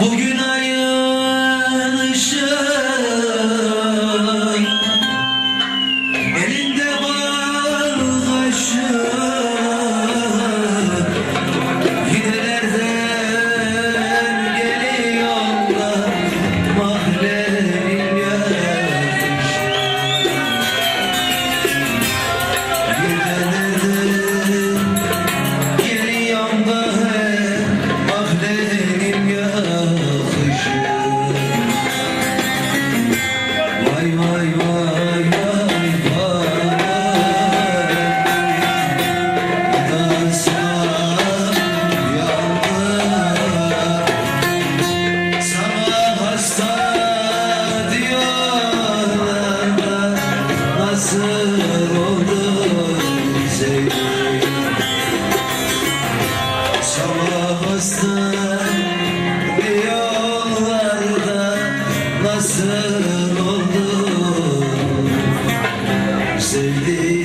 bugün oldu sevdim Çalamazsın bir yollarda nasıl oldu sevdim